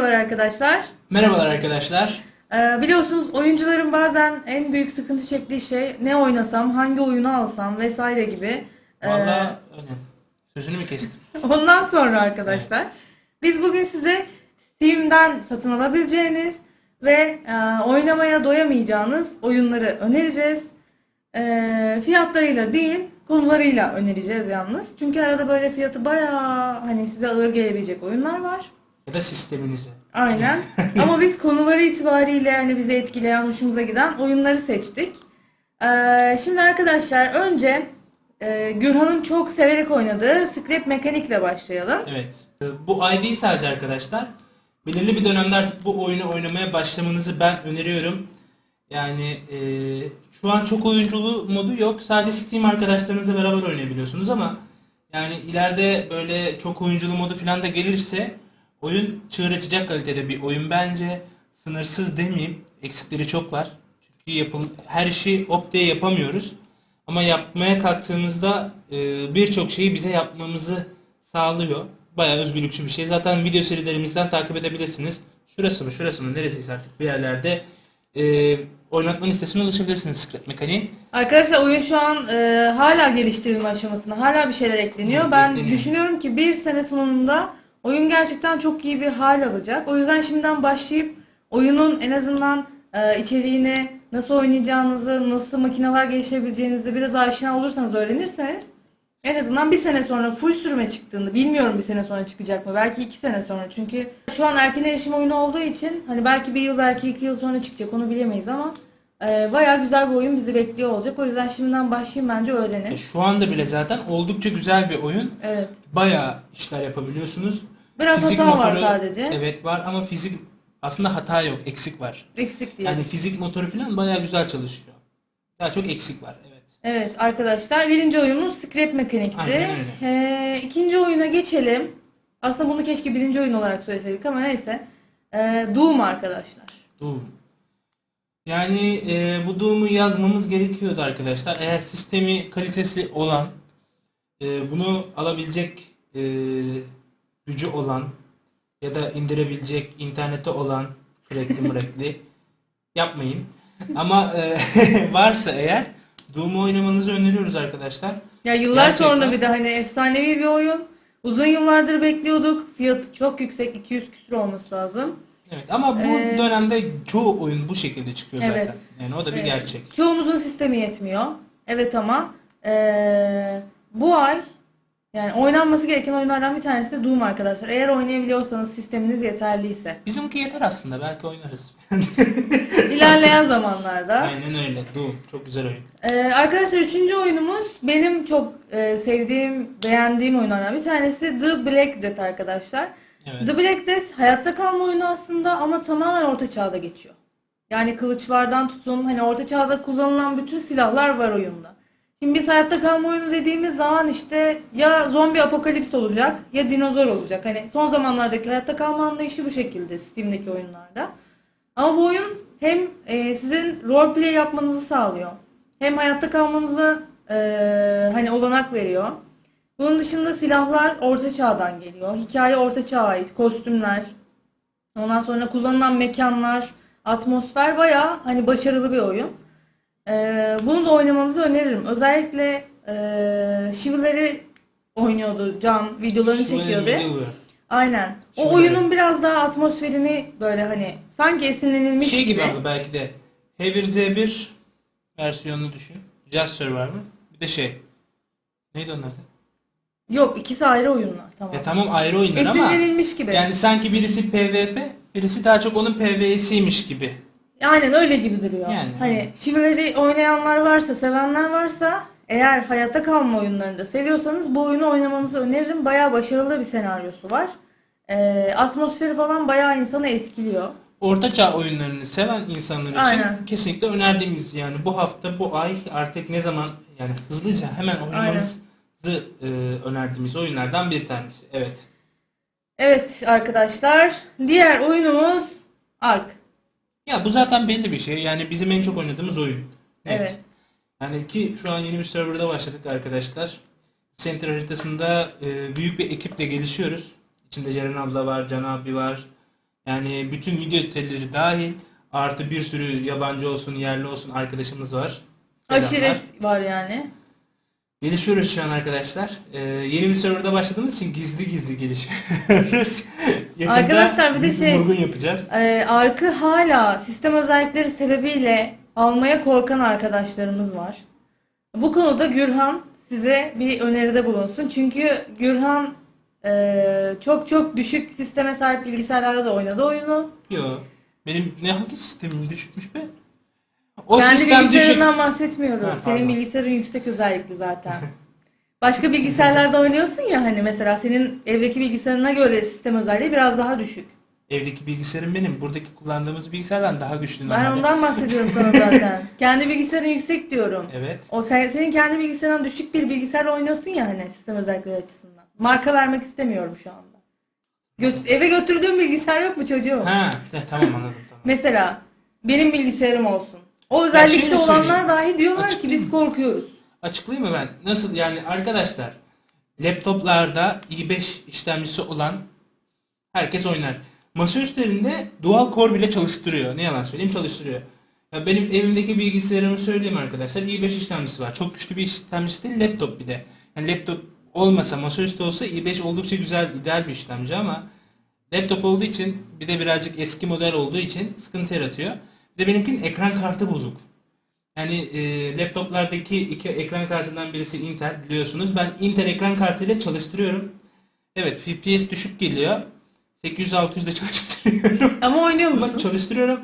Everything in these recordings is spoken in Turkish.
Merhabalar arkadaşlar. Merhabalar arkadaşlar. Ee, biliyorsunuz oyuncuların bazen en büyük sıkıntı çektiği şey ne oynasam, hangi oyunu alsam vesaire gibi. Ee, öyle. Sözünü mü kestim? ondan sonra arkadaşlar biz bugün size Steam'den satın alabileceğiniz ve e, oynamaya doyamayacağınız oyunları önereceğiz. Ee, fiyatlarıyla değil, konularıyla önereceğiz yalnız. Çünkü arada böyle fiyatı bayağı hani size ağır gelebilecek oyunlar var. Ya da sisteminize. Aynen. Ama biz konuları itibariyle yani bizi etkileyen, hoşumuza giden oyunları seçtik. Ee, şimdi arkadaşlar önce e, Gürhan'ın çok severek oynadığı Scrap Mekanik'le başlayalım. Evet. Ee, Bu ID sadece arkadaşlar. Belirli bir dönemde artık bu oyunu oynamaya başlamanızı ben öneriyorum. Yani e, şu an çok oyunculu modu yok. Sadece Steam arkadaşlarınızla beraber oynayabiliyorsunuz ama yani ileride böyle çok oyunculu modu falan da gelirse oyun çığır açacak kalitede bir oyun bence. Sınırsız demeyeyim. Eksikleri çok var. Çünkü yapıl her işi op diye yapamıyoruz. Ama yapmaya kalktığımızda e, birçok şeyi bize yapmamızı sağlıyor. Bayağı özgürlükçü bir şey. Zaten video serilerimizden takip edebilirsiniz. Şurası mı şurası mı neresiyse artık bir yerlerde e, oynatma listesine ulaşabilirsiniz Scrap Mekanik'in. Arkadaşlar oyun şu an e, hala geliştirilme aşamasında. Hala bir şeyler ekleniyor. Evet, ben ekleniyor. düşünüyorum ki bir sene sonunda oyun gerçekten çok iyi bir hal alacak. O yüzden şimdiden başlayıp oyunun en azından e, içeriğini, nasıl oynayacağınızı, nasıl makineler geliştirebileceğinizi biraz aşina olursanız, öğrenirseniz en azından bir sene sonra full sürüme çıktığında, bilmiyorum bir sene sonra çıkacak mı, belki iki sene sonra. Çünkü şu an erken erişim oyunu olduğu için hani belki bir yıl, belki iki yıl sonra çıkacak onu bilemeyiz ama e, bayağı güzel bir oyun bizi bekliyor olacak. O yüzden şimdiden başlayayım bence E, öğrenin. şu anda bile zaten oldukça güzel bir oyun. Evet. Bayağı işler yapabiliyorsunuz. Biraz Fizik hata var motoru- sadece. Evet var ama fizik aslında hata yok, eksik var. Eksik diye. Yani fizik motoru falan bayağı güzel çalışıyor. Daha çok eksik var. Evet. Evet arkadaşlar birinci oyunumuz Scrap Mekanik'ti. Aynen öyle. Ee, ikinci oyuna geçelim. Aslında bunu keşke birinci oyun olarak söyleseydik ama neyse. Ee, Doom arkadaşlar. Doom. Yani e, bu Doom'u yazmamız gerekiyordu arkadaşlar. Eğer sistemi kalitesi olan, e, bunu alabilecek e, gücü olan ya da indirebilecek internette olan sürekli mürekli yapmayın. Ama e, varsa eğer Doom'u oynamanızı öneriyoruz arkadaşlar. Ya yıllar Gerçekten. sonra bir de hani efsanevi bir oyun. Uzun yıllardır bekliyorduk. Fiyatı çok yüksek. 200 küsür olması lazım. Evet ama bu Ee, dönemde çoğu oyun bu şekilde çıkıyor Evet. zaten. Yani o da bir Evet. gerçek. Çoğumuzun sistemi yetmiyor. Evet ama ee, bu ay yani oynanması gereken oyunlardan bir tanesi de Doom arkadaşlar. Eğer oynayabiliyorsanız sisteminiz yeterliyse. Bizimki yeter aslında belki oynarız. İlerleyen zamanlarda. Aynen öyle. Doom çok güzel oyun. Ee, arkadaşlar üçüncü oyunumuz benim çok e, sevdiğim, beğendiğim oyunlardan bir tanesi The Black Death arkadaşlar. Evet. The Black Death hayatta kalma oyunu aslında ama tamamen orta çağda geçiyor. Yani kılıçlardan tutun hani orta çağda kullanılan bütün silahlar var oyunda. Şimdi biz hayatta kalma oyunu dediğimiz zaman işte ya zombi apokalips olacak ya dinozor olacak. Hani son zamanlardaki hayatta kalma anlayışı bu şekilde Steam'deki oyunlarda. Ama bu oyun hem e, sizin roleplay yapmanızı sağlıyor. Hem hayatta kalmanıza e, hani olanak veriyor. Bunun dışında silahlar orta çağdan geliyor. Hikaye orta çağa ait. Kostümler. Ondan sonra kullanılan mekanlar, atmosfer bayağı hani başarılı bir oyun. Ee, bunu da oynamanızı öneririm. Özellikle e, Şivileri oynuyordu Can. Videolarını Şöyle çekiyordu. video. Aynen. O Şivileri. oyunun biraz daha atmosferini böyle hani sanki esinlenilmiş Şey gibi gibi. abi belki de Heavy Z1 versiyonunu düşün. Just Survivor. Bir de şey. Neydi adı? Yok ikisi ayrı oyunlar. Tamam. Ya tamam ayrı oyunlar ama Esinlenilmiş gibi. yani sanki birisi PvP, birisi daha çok onun PvE'siymiş gibi. Aynen öyle gibi duruyor. Yani, hani evet. oynayanlar varsa, sevenler varsa eğer hayatta kalma oyunlarını da seviyorsanız bu oyunu oynamanızı öneririm. Bayağı başarılı bir senaryosu var. Ee, atmosferi falan bayağı insanı etkiliyor. Ortaçağ oyunlarını seven insanlar için Aynen. kesinlikle önerdiğimiz yani bu hafta bu ay artık ne zaman yani hızlıca hemen oynamanızı e, önerdiğimiz oyunlardan bir tanesi. Evet. Evet arkadaşlar, diğer oyunumuz Ark. Ya bu zaten belli bir şey. Yani bizim en çok oynadığımız oyun. Net. Evet. Yani ki şu an yeni bir serverda başladık arkadaşlar. Center haritasında e, büyük bir ekiple gelişiyoruz. İçinde Ceren abla var, Can abi var. Yani bütün video editörleri dahil artı bir sürü yabancı olsun yerli olsun arkadaşımız var. Selamlar. Aşiret var yani. Gelişiyoruz şu an arkadaşlar. Ee, yeni bir serverda başladığımız için gizli gizli gelişiyoruz. Yakında Arkadaşlar bir de şey- vurgun yapacağız. Ee, Ark'ı hala sistem özellikleri sebebiyle almaya korkan arkadaşlarımız var. Bu konuda Gürhan size bir öneride bulunsun. Çünkü Gürhan e, çok çok düşük sisteme sahip bilgisayarlarda da oynadı oyunu. Yo. Benim ne hangi sistemim düşükmüş be? O Kendi sistem düşük. bilgisayarından bahsetmiyorum. Ha, senin pardon. bilgisayarın yüksek özellikli zaten. Başka bilgisayarlarda oynuyorsun ya hani mesela senin evdeki bilgisayarına göre sistem özelliği biraz daha düşük. Evdeki bilgisayarım benim. Buradaki kullandığımız bilgisayardan daha güçlü Ben normalde. ondan bahsediyorum sana zaten. Kendi bilgisayarın yüksek diyorum. Evet. O sen, senin kendi bilgisayarından düşük bir bilgisayarla oynuyorsun ya hani sistem özellikleri açısından. Marka vermek istemiyorum şu anda. Göt- eve götürdüğüm bilgisayar yok mu çocuğum? Ha, tamam anladım tamam. Mesela benim bilgisayarım olsun. O şöyle özellikte olanlar söyleyeyim. dahi diyorlar ki Açıklayayım biz mı? korkuyoruz. Açıklayayım mı ben? Nasıl yani arkadaşlar laptoplarda i5 işlemcisi olan herkes oynar. Masaüstlerinde dual core bile çalıştırıyor. Ne yalan söyleyeyim çalıştırıyor. Ya benim evimdeki bilgisayarımı söyleyeyim arkadaşlar. i5 işlemcisi var. Çok güçlü bir işlemcisi değil laptop bir de. Yani laptop olmasa masaüstü olsa i5 oldukça güzel ideal bir işlemci ama laptop olduğu için bir de birazcık eski model olduğu için sıkıntı yaratıyor. Bir de benimkinin ekran kartı bozuk. Yani e, laptoplardaki iki ekran kartından birisi Intel biliyorsunuz. Ben Intel ekran kartıyla çalıştırıyorum. Evet FPS düşük geliyor. 800-600 de çalıştırıyorum. Ama oynuyor Ama musun? çalıştırıyorum.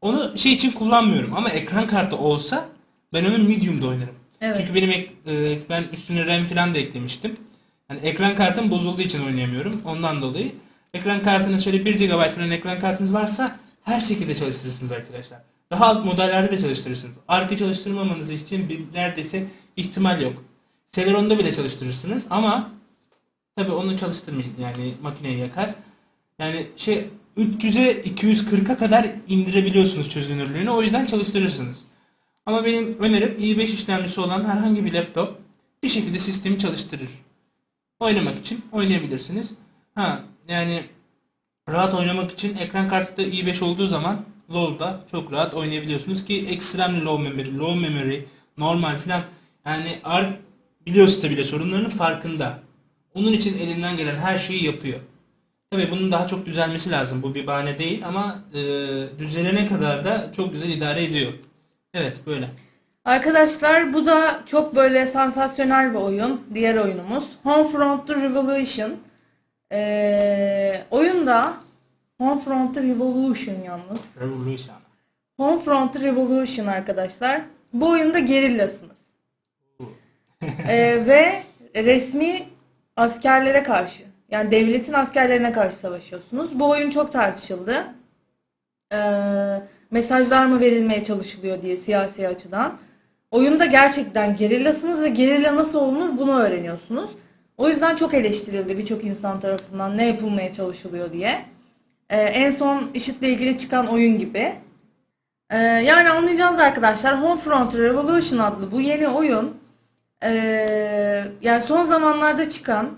Onu şey için kullanmıyorum ama ekran kartı olsa ben onu medium'da oynarım. Evet. Çünkü benim ek- e, ben üstüne RAM falan da eklemiştim. Yani ekran kartım bozulduğu için oynayamıyorum. Ondan dolayı ekran kartınız şöyle 1 GB falan ekran kartınız varsa her şekilde çalıştırırsınız arkadaşlar. Daha alt modellerde de çalıştırırsınız. Arka çalıştırmamanız için bir neredeyse ihtimal yok. Celeron'da bile çalıştırırsınız ama tabi onu çalıştırmayın yani makineyi yakar. Yani şey 300'e 240'a kadar indirebiliyorsunuz çözünürlüğünü o yüzden çalıştırırsınız. Ama benim önerim i5 işlemcisi olan herhangi bir laptop bir şekilde sistemi çalıştırır. Oynamak için oynayabilirsiniz. Ha yani rahat oynamak için ekran kartı da i5 olduğu zaman LoL'da çok rahat oynayabiliyorsunuz ki extremely low memory, low memory, normal filan yani ARK biliyorsa da bile sorunlarının farkında. Onun için elinden gelen her şeyi yapıyor. Tabii bunun daha çok düzelmesi lazım. Bu bir bahane değil ama e, düzelene kadar da çok güzel idare ediyor. Evet böyle. Arkadaşlar bu da çok böyle sansasyonel bir oyun. Diğer oyunumuz. Homefront The Revolution. Ee, oyunda Homefront Revolution yalnız. Revolution. Homefront Revolution arkadaşlar. Bu oyunda gerillasınız. Ee, ve resmi askerlere karşı yani devletin askerlerine karşı savaşıyorsunuz. Bu oyun çok tartışıldı. Ee, mesajlar mı verilmeye çalışılıyor diye siyasi açıdan. Oyunda gerçekten gerillasınız ve gerilla nasıl olunur bunu öğreniyorsunuz. O yüzden çok eleştirildi birçok insan tarafından ne yapılmaya çalışılıyor diye. Ee, en son IŞİD'le ilgili çıkan oyun gibi. Ee, yani anlayacağınız arkadaşlar Homefront Revolution adlı bu yeni oyun ee, yani son zamanlarda çıkan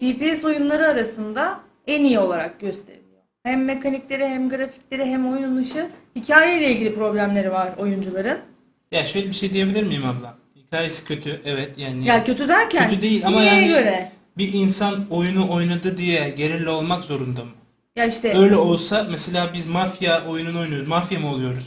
FPS oyunları arasında en iyi olarak gösteriliyor. Hem mekanikleri hem grafikleri hem oynanışı hikayeyle ilgili problemleri var oyuncuların. Ya şöyle bir şey diyebilir miyim abla? Hikayesi kötü evet yani. Ya kötü derken Kötü değil ama neye yani- göre? Bir insan oyunu oynadı diye gerilla olmak zorunda mı? Ya işte Öyle olsa mesela biz mafya oyununu oynuyoruz. Mafya mı oluyoruz?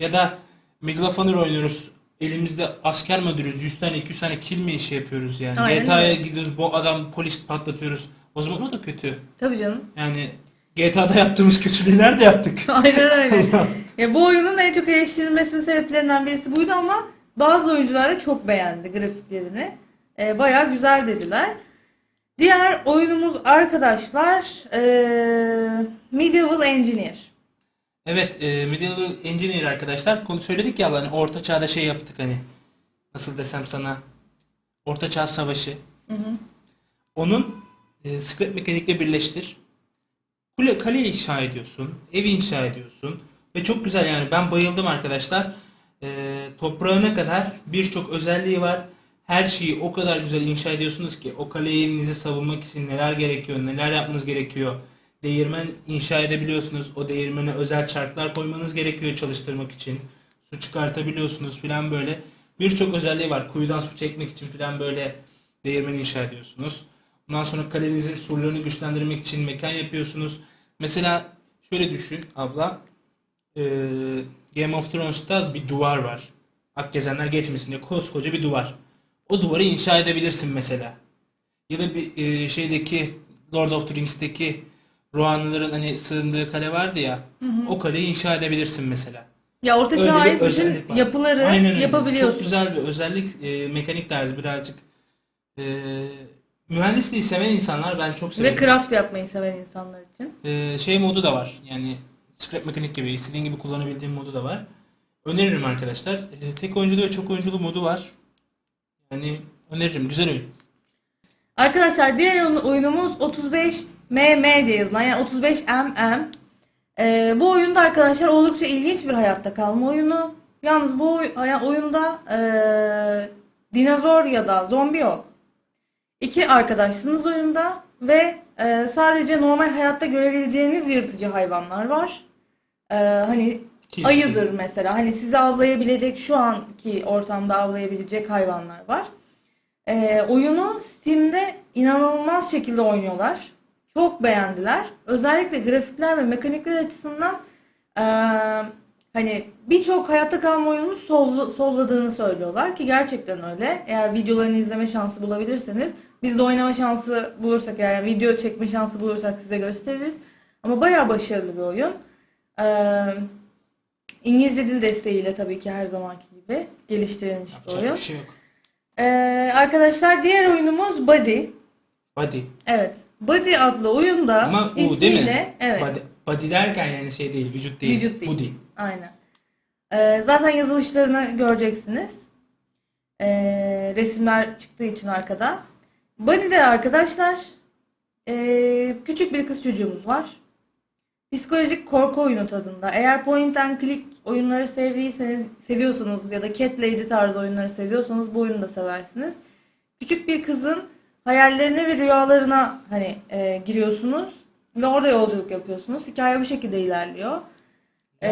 Ya da Medal of Honor oynuyoruz. Elimizde asker mi öldürüyoruz? 100 tane 200 tane kill mi işi yapıyoruz yani? Aynen GTA'ya öyle. gidiyoruz bu adam polis patlatıyoruz. O zaman o da kötü. tabii canım. Yani GTA'da yaptığımız kötülüğü nerede yaptık? Aynen öyle. ya bu oyunun en çok eleştirilmesinin sebeplerinden birisi buydu ama bazı oyuncular da çok beğendi grafiklerini. Ee, bayağı güzel dediler. Diğer oyunumuz arkadaşlar ee, Medieval Engineer. Evet, e, Medieval Engineer arkadaşlar. Konu söyledik ya hani orta çağda şey yaptık hani. Nasıl desem sana? Orta çağ savaşı. Hı hı. Onun e, scrap mekanikle birleştir. Kule, kale inşa ediyorsun, ev inşa ediyorsun ve çok güzel yani ben bayıldım arkadaşlar. E, toprağına kadar birçok özelliği var. Her şeyi o kadar güzel inşa ediyorsunuz ki o kalenizi savunmak için neler gerekiyor, neler yapmanız gerekiyor. değirmen inşa edebiliyorsunuz. O değirmene özel çarklar koymanız gerekiyor çalıştırmak için. Su çıkartabiliyorsunuz filan böyle. Birçok özelliği var. Kuyudan su çekmek için filan böyle değirmen inşa ediyorsunuz. Ondan sonra kalenizin surlarını güçlendirmek için mekan yapıyorsunuz. Mesela şöyle düşün abla. Ee, Game of Thrones'ta bir duvar var. Akgezenler geçmesin diye koskoca bir duvar. O duvarı inşa edebilirsin mesela. Ya da bir e, şeydeki Lord of the Rings'teki Rohanlıların hani sığındığı kale vardı ya. O kaleyi inşa edebilirsin mesela. Ya orta çağ'a ait bütün yapıları Aynen öyle. yapabiliyorsun. Çok güzel bir özellik. E, mekanik tarzı birazcık. E, mühendisliği seven insanlar ben çok Ve severim. craft yapmayı seven insanlar için. E, şey modu da var. Yani scrap mekanik gibi istediğin gibi kullanabildiğin modu da var. Öneririm arkadaşlar. E, tek oyunculu ve çok oyunculu modu var. Yani öneririm. Güzel oyun. Arkadaşlar diğer oyun- oyunumuz 35mm diye yazılan yani 35mm. Ee, bu oyunda arkadaşlar oldukça ilginç bir hayatta kalma oyunu. Yalnız bu oyunda ee, dinozor ya da zombi yok. İki arkadaşsınız oyunda ve ee, sadece normal hayatta görebileceğiniz yırtıcı hayvanlar var. Ee, hani Tilki. ayıdır mesela. Hani sizi avlayabilecek şu anki ortamda avlayabilecek hayvanlar var. Ee, oyunu Steam'de inanılmaz şekilde oynuyorlar. Çok beğendiler. Özellikle grafikler ve mekanikler açısından eee, hani birçok hayatta kalma oyununu sollu- solladığını söylüyorlar ki gerçekten öyle. Eğer videolarını izleme şansı bulabilirseniz biz de oynama şansı bulursak yani video çekme şansı bulursak size gösteririz. Ama bayağı başarılı bir oyun. Eee, İngilizce dil desteğiyle tabii ki her zamanki gibi geliştirilmiş bir Yapacak oyun. bir şey yok. Ee, arkadaşlar diğer oyunumuz Buddy. Body. Evet. Buddy adlı oyunda Ama U ismiyle değil mi? evet Body, body derken yani şey değil, vücut değil. Vücut değil. Body. aynen. Ee, zaten yazılışlarını göreceksiniz. Ee, resimler çıktığı için arkada. Buddy'de arkadaşlar ee, küçük bir kız çocuğumuz var. Psikolojik korku oyunu tadında. Eğer point and click oyunları sevdiyseniz, seviyorsanız ya da Cat Lady tarzı oyunları seviyorsanız bu oyunu da seversiniz. Küçük bir kızın hayallerine ve rüyalarına hani e, giriyorsunuz ve orada yolculuk yapıyorsunuz. Hikaye bu şekilde ilerliyor. E,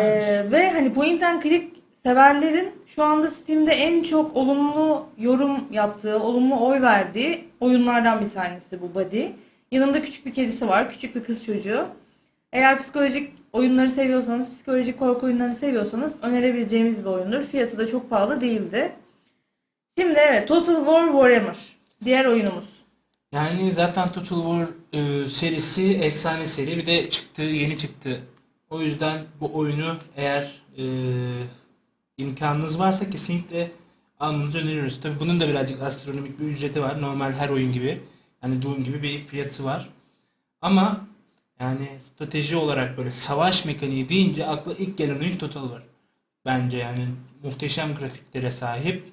ve hani point and click severlerin şu anda Steam'de en çok olumlu yorum yaptığı, olumlu oy verdiği oyunlardan bir tanesi bu Buddy. Yanında küçük bir kedisi var, küçük bir kız çocuğu. Eğer psikolojik oyunları seviyorsanız, psikolojik korku oyunlarını seviyorsanız önerebileceğimiz bir oyundur. Fiyatı da çok pahalı değildi. Şimdi evet Total War Warhammer. Diğer oyunumuz. Yani zaten Total War e, serisi efsane seri bir de çıktı yeni çıktı. O yüzden bu oyunu eğer e, imkanınız varsa kesinlikle almanızı öneriyoruz. Tabii bunun da birazcık astronomik bir ücreti var. Normal her oyun gibi. Yani Doom gibi bir fiyatı var. Ama yani strateji olarak böyle savaş mekaniği deyince akla ilk gelen oyun Total War. Bence yani muhteşem grafiklere sahip.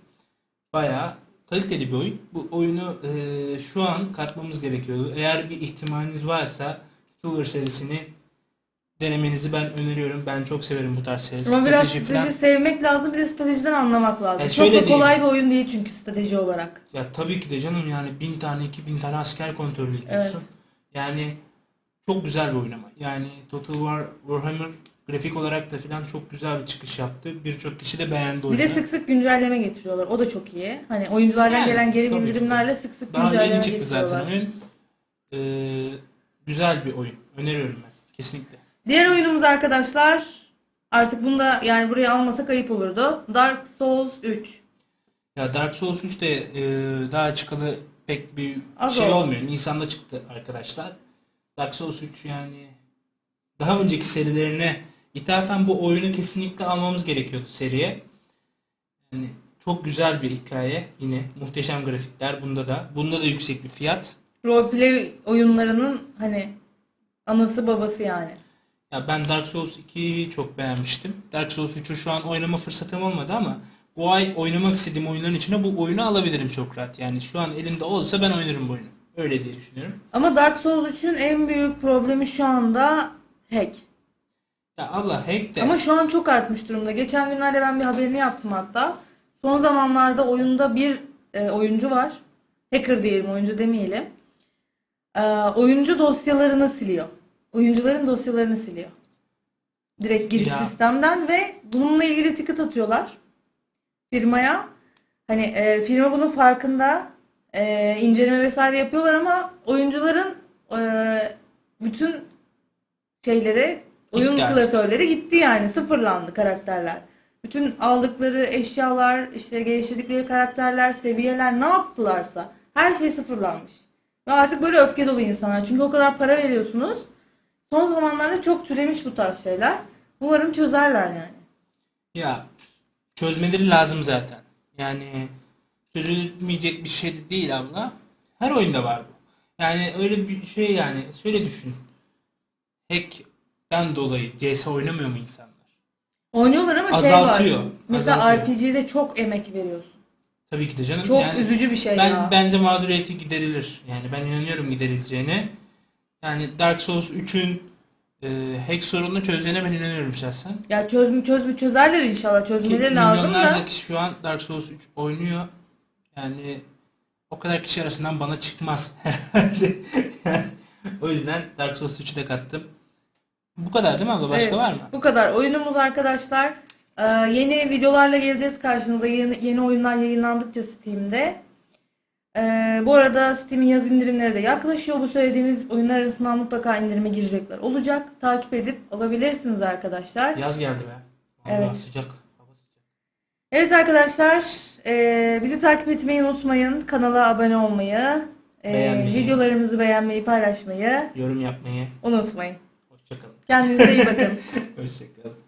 Bayağı kaliteli bir oyun. Bu oyunu eee, şu an katmamız gerekiyordu. Eğer bir ihtimaliniz varsa War serisini denemenizi ben öneriyorum. Ben çok severim bu tarz seri. Ama biraz Strateji strateji sevmek lazım bir de stratejiden anlamak lazım. Ya Çok şöyle da kolay diyeyim. bir oyun değil çünkü strateji olarak. Ya tabii ki de canım yani bin tane iki bin tane asker kontrol ediyorsun. Evet. Yani çok güzel bir oynama. Yani Total War Warhammer grafik olarak da filan çok güzel bir çıkış yaptı. Birçok kişi de beğendi Bir oyunu. de sık sık güncelleme getiriyorlar. O da çok iyi. Hani oyunculardan Yani, gelen geri tabii ki de. bildirimlerle sık sık Daha güncelleme yeni çıktı getiriyorlar. zaten oyun. Eee, güzel bir oyun. Öneriyorum ben. Kesinlikle. Diğer oyunumuz arkadaşlar artık bunda yani buraya almasak ayıp olurdu. Dark Souls 3. Ya Dark Souls 3 de e, daha çıkalı pek bir Az şey oldu. olmuyor. Nisan'da çıktı arkadaşlar. Dark Souls 3 yani daha önceki serilerine ithafen bu oyunu kesinlikle almamız gerekiyordu seriye. Yani çok güzel bir hikaye yine. Muhteşem grafikler bunda da. Bunda da yüksek bir fiyat. Roleplay oyunlarının hani anası babası yani. Ya ben Dark Souls 2'yi çok beğenmiştim. Dark Souls 3'ü şu an oynama fırsatım olmadı ama bu ay oynamak istediğim oyunların içine bu oyunu alabilirim çok rahat. Yani şu an elimde olsa ben oynarım bu oyunu. Öyle diye düşünüyorum. Ama Dark Souls 3'ün en büyük problemi şu anda hack. Ya Allah hack de Ama şu an çok artmış durumda. Geçen günlerde ben bir haberini yaptım hatta. Son zamanlarda oyunda bir e, oyuncu var. Hacker diyelim, oyuncu demeyelim. E, oyuncu dosyalarını siliyor. oyuncuların dosyalarını siliyor. Direkt girip Ya. sistemden ve bununla ilgili ticket atıyorlar firmaya. Hani e, firma bunun farkında e, inceleme vesaire yapıyorlar ama oyuncuların e, bütün şeyleri oyun Gitti klasörleri gitti yani sıfırlandı karakterler. Bütün aldıkları eşyalar, işte geliştirdikleri karakterler, seviyeler ne yaptılarsa her şey sıfırlanmış. Ve artık böyle öfke dolu insanlar. Çünkü o kadar para veriyorsunuz. Son zamanlarda çok türemiş bu tarz şeyler. Umarım çözerler yani. Ya çözmeleri lazım zaten. Yani çözülmeyecek bir şey de değil abla. Her oyunda var bu. Yani öyle bir şey yani şöyle düşün. Hack'ten dolayı CS oynamıyor mu insanlar? Oynuyorlar ama Azaltıyor, şey var. Mesela azaltıyor. RPG'de çok emek veriyorsun. Tabii ki de canım. Çok yani üzücü bir şey ben ya. bence mağduriyeti giderilir. Yani ben inanıyorum giderileceğine. Yani Dark Souls 3'ün e, hack sorununu çözeceğine ben inanıyorum şahsen. Ya çöz çöz çözerler inşallah. Ki Çözmeleri lazım milyonlarca da. kişi şu an Dark Souls 3 oynuyor. Yani o kadar kişi arasından bana çıkmaz herhalde. Yani o yüzden Dark Souls 3'ü de kattım. Bu kadar değil mi abla? Başka Evet, var mı? Bu kadar. Oyunumuz arkadaşlar. Ee, yeni videolarla geleceğiz karşınıza. Yeni, yeni oyunlar yayınlandıkça Steam'de. Ee, bu arada Steam'in yaz indirimleri de yaklaşıyor. Bu söylediğimiz oyunlar arasından mutlaka indirime girecekler olacak. Takip edip alabilirsiniz arkadaşlar. Yaz geldi be. Vallahi Evet. sıcak. Hava sıcak. Evet arkadaşlar, eee, bizi takip etmeyi unutmayın. Kanala abone olmayı, eee, Beğenmeyi. videolarımızı beğenmeyi, paylaşmayı Yorum yapmayı. unutmayın. Hoşçakalın. Kendinize iyi bakın. Hoşçakalın.